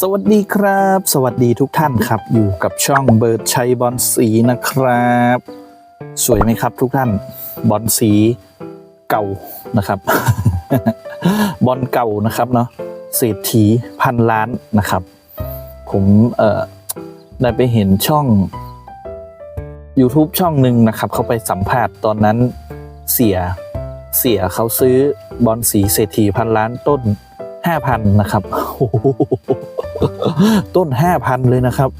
สวัสดีครับ สวัสดีทุกท่านครับ อยู่กับช่องเบิร์ดชัยบอลสีนะครับ สวยไหมครับทุกท่านบอลสีเก่านะครับ บอลเก่านะครับเนาะเศรษฐีพันล้านนะครับ ผมเอ่อได้ไปเห็นช่อง YouTube ช่องหนึ่งนะครับ เขาไปสัมภาษณ์ตอนนั้นเสียเสียเขาซื้อบอลสีเศรษฐีพันล้านต้น5,000นะครับโอ้โห ต้น 5,000 เลยนะครับ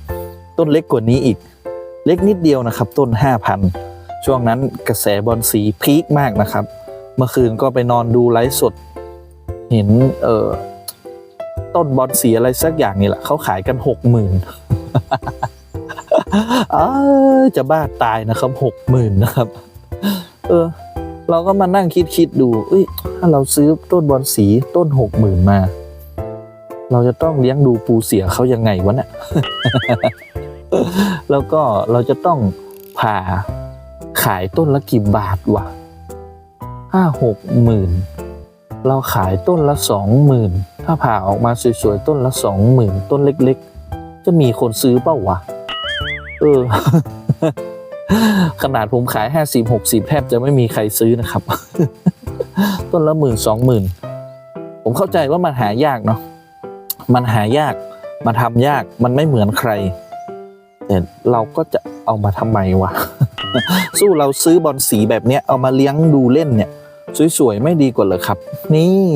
ต้นเล็กกว่านี้อีก เล็กนิดเดียวนะครับ ต้น 5,000 ช่วงนั้นกระแสบอลสีพีคมากนะครับ เมื่อคืนก็ไปนอนดูไลฟ์สด เห็นเอ่อต้นบอลสีอะไรสักอย่างนี่แหละเขาขายกัน60,000อ้าวจะบ้าตายนะครับ60,000นะครับ เออ เราก็มานั่งคิดคิดดูเอ้ยถ้าเราซื้อต้นบอลสีต้นหกหมื่นมา เราจะต้องเลี้ยงดูปูเสียเขายังไงวะเนี่ยแล้วก็เราจะต้องผ่าขายต้นละกี่บาทวะห้าหกหมื่นเราขายต้นละสองหมื่นถ้าผ่าออกมาสวยๆต้นละสองหมื่นต้นเล็กๆ จะมีคนซื้อเปล่าวะเออ ขนาดผมขายห้าสิบหกสิบแทบจะไม่มีใครซื้อนะครับ ต้นละหมื่นสองหมื่นผมเข้าใจว่ามันหายากเนาะ มันหายาก มันทำยาก มันไม่เหมือนใคร แต่เราก็จะเอามาทำไมวะ สู้เราซื้อบอลสีแบบเนี้ยเอามาเลี้ยงดูเล่นเนี่ย สวยๆ ไม่ดีกว่าเหรอครับ นี่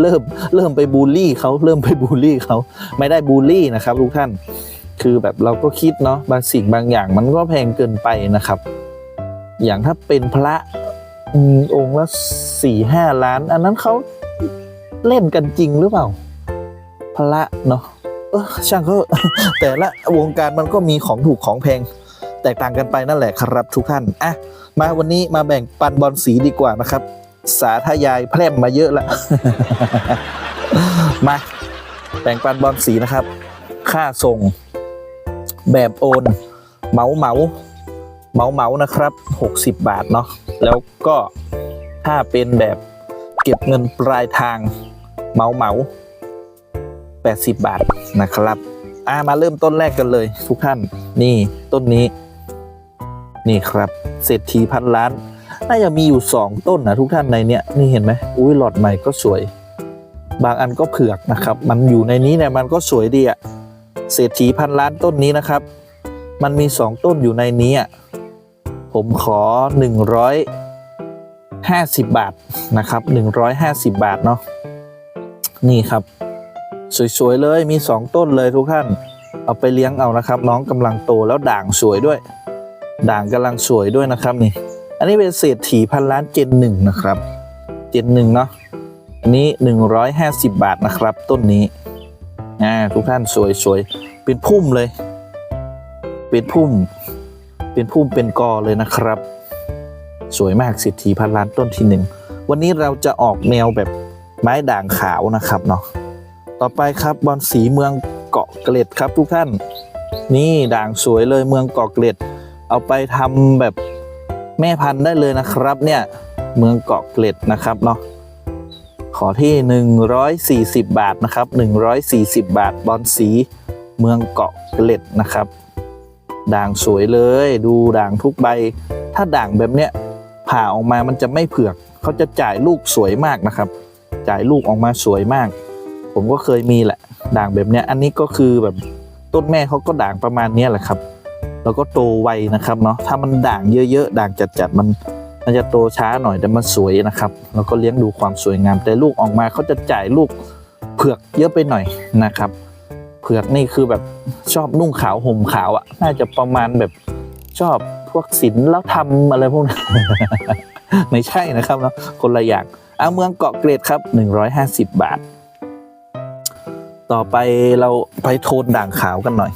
เริ่มเริ่มไปบูลลี่เขาเริ่มไปบูลลี่เขาไม่ได้บูลลี่นะครับทุกท่าน คือแบบเราก็คิดเนาะบางสิ่งบางอย่างมันก็แพงเกินไปนะครับ อย่างถ้าเป็นพระอืมองค์ละสี่ห้าล้าน อันนั้นเขา เล่นกันจริงหรือเปล่า พระเนาะเออช่างเขาแต่ละวงการมันก็มีของถูกของแพง แตกต่างกันไปนั่นแหละครับทุกท่านอะมาวันนี้มาแบ่งปันบอลสีดีกว่านะครับ สาธยายแพร่มมาเยอะแล้วมาแบ่งปันบอลสีนะครับ ค่าส่ง แบบโอนเหมาเหมาเหมาเหมานะครับ 60 บาทเนาะแล้วก็ถ้าเป็นแบบเก็บเงินปลายทาง เหมาเหมา80 บาทนะครับ อ่ามาเริ่มต้นแรกกันเลยทุกท่าน นี่ต้นนี้ นี่ครับ เศรษฐีพันล้าน น่าจะมีอยู่ 2 ต้นนะทุกท่านในเนี้ย นี่เห็นไหมอุ้ยหลอดใหม่ก็สวย บางอันก็เผือกนะครับ มันอยู่ในนี้เนี่ยมันก็สวยดีอะเศรษฐีพันล้านต้นนี้นะครับ มันมีสองต้นอยู่ในนี้อะผมขอ 150 บาทนะครับ 150 บาทเนาะ นี่ครับ สวยๆเลยมีสองต้นเลยทุกท่าน เอาไปเลี้ยงเอานะครับ น้องกำลังโตแล้วด่างสวยด้วย ด่างกำลังสวยด้วยนะครับนี่ อันนี้เป็นเศรษฐีพันล้านเจนหนึ่งนะครับ เจนหนึ่งเนาะอันนี้ 150 บาทนะครับ ต้นนี้อ่าทุกท่านสวยสวยเป็นพุ่มเลย เป็นพุ่ม เป็นพุ่มเป็นกอเลยนะครับ สวยมากสิทธีพันล้านต้นที่หนึ่งวันนี้เราจะออกแนวแบบ ไม้ด่างขาวนะครับเนาะต่อไปครับบอลสีเมืองเกาะเกร็ดครับทุกท่าน นี่ด่างสวยเลยเมืองเกาะเกร็ด เอาไปทำแบบแม่พันธุ์ได้เลยนะครับ เนี่ยเมืองเกาะเกร็ดนะครับเนาะขอที่ 140 บาทนะครับ 140 บาทบอลสีเมืองเกาะเกล็ดนะครับ ด่างสวยเลยดูด่างทุกใบ ถ้าด่างแบบเนี้ยผ่าออกมามันจะไม่เผือก เขาจะจ่ายลูกสวยมากนะครับ จ่ายลูกออกมาสวยมาก ผมก็เคยมีแหละ ด่างแบบเนี้ย อันนี้ก็คือแบบต้นแม่เขาก็ด่างประมาณเนี้ยแหละครับ แล้วก็โตไวนะครับเนาะ ถ้ามันด่างเยอะๆ ด่างจัดๆ มันมันจะโตช้าหน่อยแต่มันสวยนะครับ แล้วก็เลี้ยงดูความสวยงาม แต่ลูกออกมาเขาจะจ่ายลูกเผือกเยอะไปหน่อยนะครับ เผือกนี่คือแบบชอบนุ่งขาวห่มขาวอะ่ะ น่าจะประมาณแบบชอบพวกศิลป์แล้วทำอะไรพวกนั้น ไม่ใช่นะครับเนาะคนละอย่าง อาเมืองเกาะเกร็ดครับ 150 บาท ต่อไปเราไปโทนด่างขาวกันหน่อย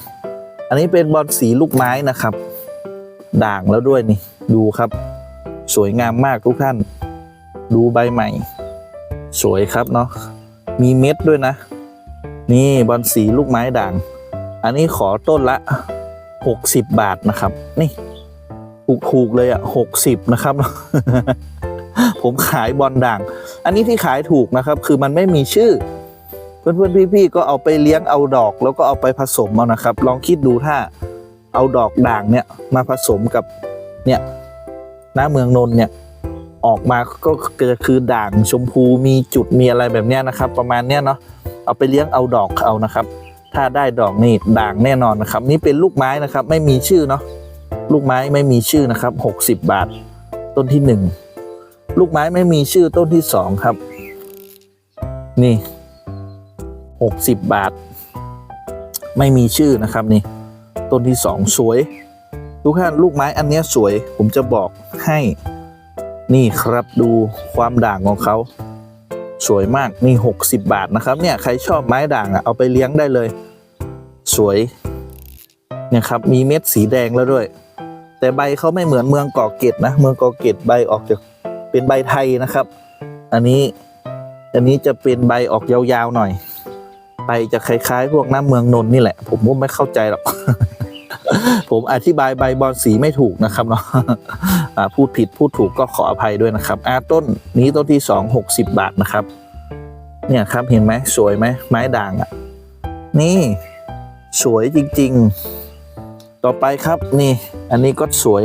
อันนี้เป็นบอลสีลูกไม้นะครับ ด่างแล้วด้วยนี่ ดูครับ สวยงามมากทุกท่าน ดูใบใหม่ สวยครับเนาะ มีเม็ดด้วยนะ นี่บอลสีลูกไม้ด่าง อันนี้ขอต้นละ 60 บาทนะครับ นี่ถูกๆเลยอะ่ะ60 นะครับ ผมขายบอลด่าง อันนี้ที่ขายถูกนะครับ คือมันไม่มีชื่อ เพื่อนๆพี่ๆก็เอาไปเลี้ยงเอาดอก แล้วก็เอาไปผสมเอานะครับ ลองคิดดูถ้าเอาดอกด่างเนี่ยมาผสมกับเนี่ยหน้าเมืองนนเนี่ยออกมาก็จะคือด่างชมพูมีจุดมีอะไรแบบเนี้ยนะครับ ประมาณเนี้ยเนาะเอาไปเลี้ยงเอาดอกเอานะครับ ถ้าได้ดอกนี่ด่างแน่นอนนะครับ นี่เป็นลูกไม้นะครับ ไม่มีชื่อเนาะลูกไม้ไม่มีชื่อนะครับหกสิบบาท ต้นที่หนึ่ง ลูกไม้ไม่มีชื่อต้นที่สองครับ นี่หกสิบบาท ไม่มีชื่อนะครับนี่ ต้นที่สองสวย ทุกท่านลูกไม้อันนี้สวย ผมจะบอกให้ นี่ครับดูความด่างของเขาสวยมากนี่60 บาทนะครับ เนี่ยใครชอบไม้ด่างอะเอาไปเลี้ยงได้เลย สวยเนี่ยครับมีเม็ดสีแดงแล้วด้วย แต่ใบเขาไม่เหมือนเมืองเกาะเกร็ดนะ เมืองเกาะเกร็ดใบออกจาก เป็นใบไทยนะครับ อันนี้อันนี้จะเป็นใบออกยาวๆหน่อย ใบจะคล้าย ๆ พวกน้ำเมืองนนท์นี่แหละ ผมก็ไม่เข้าใจหรอก ผมอธิบายใบบอลสีไม่ถูกนะครับเนาะอ่าพูดผิดพูดถูกก็ขออภัยด้วยนะครับอาต้นนี้ต้นที่สองหกสิบบาทนะครับ เนี่ยครับเห็นไหมสวยไหมไม้ด่างอะ นี่สวยจริง ๆ ต่อไปครับนี่ อันนี้ก็สวย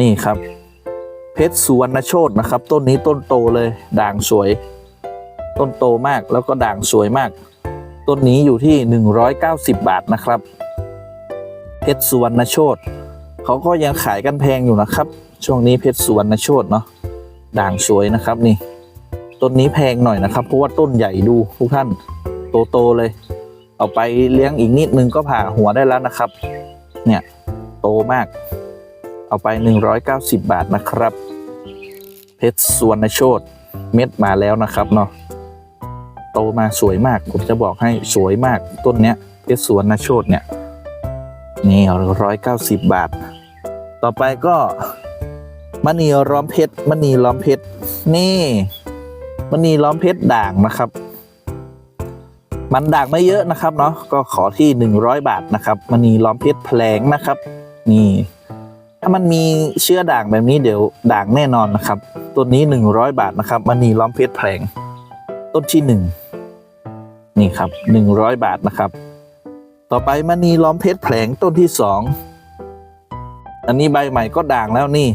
นี่ครับ เพชรสุวรรณโชตนะครับ ต้นนี้ต้นโตเลยด่างสวย ต้นโตมากแล้วก็ด่างสวยมาก ต้นนี้อยู่ที่ 190 บาทนะครับ เพชรสุวรรณโชตเขาก็ยังขายกันแพงอยู่นะครับ ช่วงนี้เพชรสุวรรณโชตเนาะด่างสวยนะครับนี่ ต้นนี้แพงหน่อยนะครับ เพราะว่าต้นใหญ่ดูทุกท่านโตๆเลย เอาไปเลี้ยงอีกนิดนึงก็ผ่าหัวได้แล้วนะครับ เนี่ยโตมาก เอาไป 190 บาทนะครับ เพชรสวรรณโชตเม็ดมาแล้วนะครับเนาะโตมาสวยมาก ผมจะบอกให้สวยมากต้นเนี้ยเพชรสวรรณโชตเนี่ยนี่ร้อยเก้าสิบบาท ต่อไปก็มณีล้อมเพชรมณีล้อมเพชรนี่มณีล้อมเพชรด่างนะครับ มันด่างไม่เยอะนะครับเนาะก็ขอที่100บาทนะครับมณีล้อมเพชรแผลงนะครับ นี่ ถ้ามันมีเชื้อด่างแบบนี้เดี๋ยวด่างแน่นอนนะครับ ต้นนี้ 100 บาทนะครับมณีล้อมเพชรแผลงต้นที่หนึ่งนี่ครับ 100 บาทนะครับ ต่อไปมณีล้อมเพชรแผลงต้นที่สองอันนี้ใบใหม่ก็ด่างแล้วนี่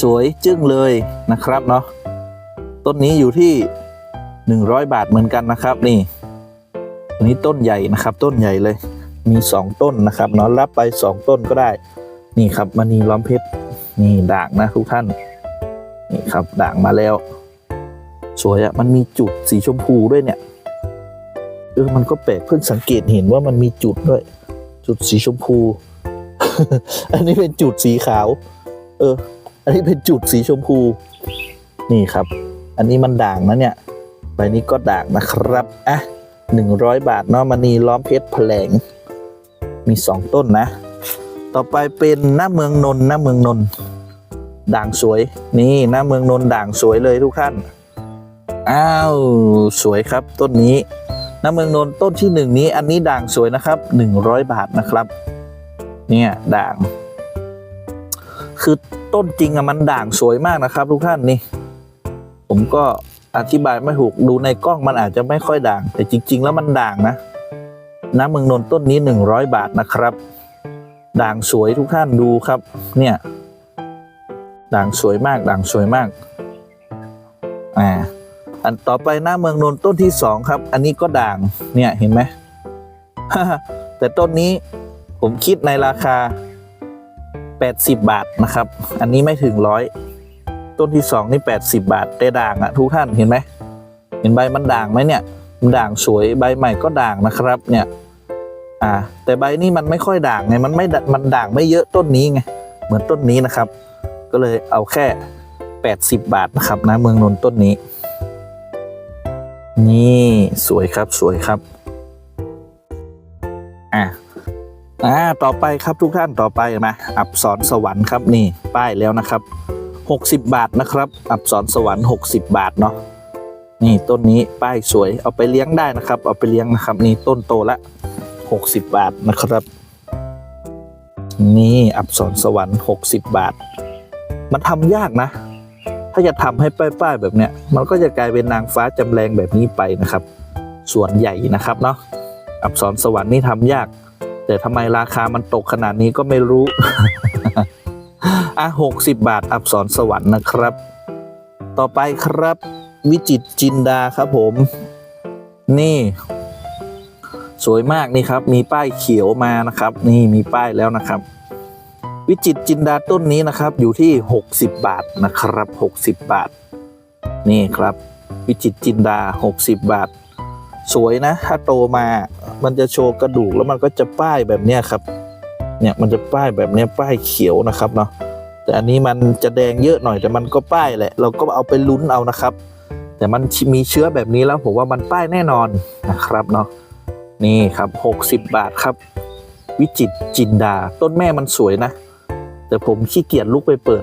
สวยจึ้งเลยนะครับเนาะต้นนี้อยู่ที่ 100 บาทเหมือนกันนะครับ นี่อันนี้ต้นใหญ่นะครับ ต้นใหญ่เลย มีสองต้นนะครับเนาะรับไปสองต้นก็ได้ นี่ครับมณีล้อมเพชรนี่ด่างนะทุกท่านนี่ครับด่างมาแล้ว สวยอะ่ะมันมีจุดสีชมพูด้วยเนี่ยเออมันก็แปลกเพิ่งสังเกตเห็นว่ามันมีจุดด้วย จุดสีชมพู อันนี้เป็นจุดสีขาว เออ อันนี้เป็นจุดสีชมพู นี่ครับ อันนี้มันด่างนะเนี่ยใบนี้ก็ด่างนะครับอะหนึ่งร้อยบาทเนาะมณีล้อมเพชรแผลง มีสองต้นนะ ต่อไปเป็นหน้าเมืองนนท์หน้าเมืองนนท์ด่างสวยนี่หน้าเมืองนนท์ด่างสวยเลยทุกท่านอ้าวสวยครับต้นนี้หน้ำเมืองนนท์ต้นที่หนึ่งนี้อันนี้ด่างสวยนะครับหนึ่งร้อยบาทนะครับ เนี่ยด่าง คือต้นจริงอะมันด่างสวยมากนะครับ ทุกท่านนี่ ผมก็อธิบายไม่ถูกดูในกล้องมันอาจจะไม่ค่อยด่าง แต่จริง ๆ แล้วมันด่างนะ น้ำเมืองนนท์ต้นนี้หนึ่งร้อยบาทนะครับ ด่างสวยทุกท่านดูครับ เนี่ย ด่างสวยมาก ด่างสวยมาก อ่า อันต่อไปหน้าเมืองนนท์ต้นที่สองครับ อันนี้ก็ด่าง เนี่ยเห็นไหม แต่ต้นนี้ผมคิดในราคา 80 บาทนะครับ อันนี้ไม่ถึงร้อย ต้นที่สองนี่ 80 บาทแต่ด่างอะทุกท่านเห็นไหม เห็นใบมันด่างไหมเนี่ย ด่างสวยใบใหม่ก็ด่างนะครับเนี่ยอ่าแต่ใบนี้มันไม่ค่อยด่างไงมันไม่มันด่างไม่เยอะต้นนี้ไงเหมือนต้นนี้นะครับ ก็เลยเอาแค่ 80 บาทนะครับนะเมืองนนท์ต้นนี้ นี่สวยครับสวยครับอะอ่าต่อไปครับทุกท่านต่อไปมาอับสรสวรรค์ครับนี่ป้ายแล้วนะครับ 60 บาทนะครับ อับสรสวรรค์ 60 บาทเนาะ นี่ต้นนี้ป้ายสวยเอาไปเลี้ยงได้นะครับ เอาไปเลี้ยงนะครับ นี่ต้นโตละ 60 บาทนะครับ นี่อับสรสวรรค์ 60 บาท มันทำยากนะ ถ้าจะทำให้ป้ายๆแบบเนี้ย มันก็จะกลายเป็นนางฟ้าจำแรงแบบนี้ไปนะครับ ส่วนใหญ่นะครับเนาะอักษรสวรรค์นี่ทำยาก แต่ทำไมราคามันตกขนาดนี้ก็ไม่รู้อะหกสิบบาทอักษรสวรรค์นะครับ ต่อไปครับ วิจิตจินดาครับผม นี่ สวยมากนี่ครับ มีป้ายเขียวมานะครับ นี่มีป้ายแล้วนะครับ วิจิตจินดาต้นนี้นะครับ อยู่ที่ 60 บาทนะครับ 60 บาท นี่ครับ วิจิตจินดา 60 บาท สวยนะ ถ้าโตมา มันจะโชว์กระดูกแล้วมันก็จะป้ายแบบเนี้ยครับ เนี่ยมันจะป้ายแบบเนี้ยป้ายเขียวนะครับเนาะแต่อันนี้มันจะแดงเยอะหน่อยแต่มันก็ป้ายแหละ เราก็เอาไปลุ้นเอานะครับ แต่มันมีเชื้อแบบนี้แล้วผมว่ามันป้ายแน่นอนนะครับเนาะนี่ครับ 60 บาทครับ วิจิตจินดา ต้นแม่มันสวยนะ แต่ผมขี้เกียจลุกไปเปิด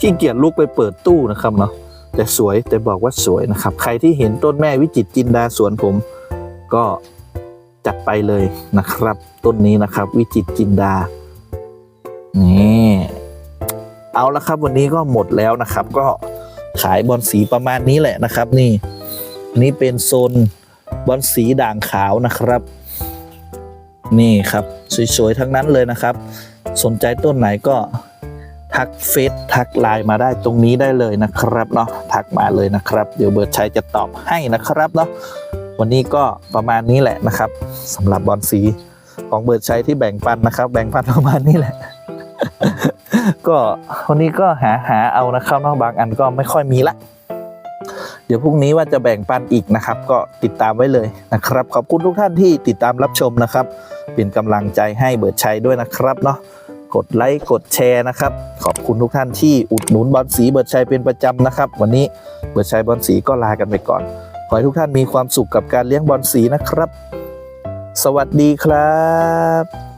ขี้เกียจลุกไปเปิดตู้นะครับเนาะแต่สวยแต่บอกว่าสวยนะครับ ใครที่เห็นต้นแม่วิจิตจินดาสวนผม ก็จัดไปเลยนะครับ ต้นนี้นะครับ วิจิตจินดานี่เอาละครับวันนี้ก็หมดแล้วนะครับก็ ขายบอลสีประมาณนี้แหละนะครับ นี่นนี้เป็นโซนบอลสีด่างขาวนะครับ นี่ครับสวยๆทั้งนั้นเลยนะครับ สนใจต้นไหนก็ทักเฟซทักไลน์มาได้ตรงนี้ได้เลยนะครับเนาะทักมาเลยนะครับ เดี๋ยวเบิร์ดชัยจะตอบให้นะครับเนาะวันนี้ก็ประมาณนี้แหละนะครับสำหรับบอลสีของเบิร์ดชัยที่แบ่งปันนะครับ แบ่งปันประมาณนี้แหละ ก็วันนี้ก็หาหาเอานะครับเนาะบางอันก็ไม่ค่อยมีละ เดี๋ยวพรุ่งนี้ว่าจะแบ่งปันอีกนะครับ ก็ติดตามไว้เลยนะครับ ขอบคุณทุกท่านที่ติดตามรับชมนะครับ เป็นกำลังใจให้เบิร์ดชัยด้วยนะครับเนาะกดไลค์กดแชร์นะครับ ขอบคุณทุกท่านที่อุดหนุนบอลสีเบิร์ดชัยเป็นประจำนะครับ วันนี้เบิร์ดชัยบอลสีก็ลากันไปก่อน ขอให้ทุกท่านมีความสุขกับการเลี้ยงบอลสีนะครับ สวัสดีครับ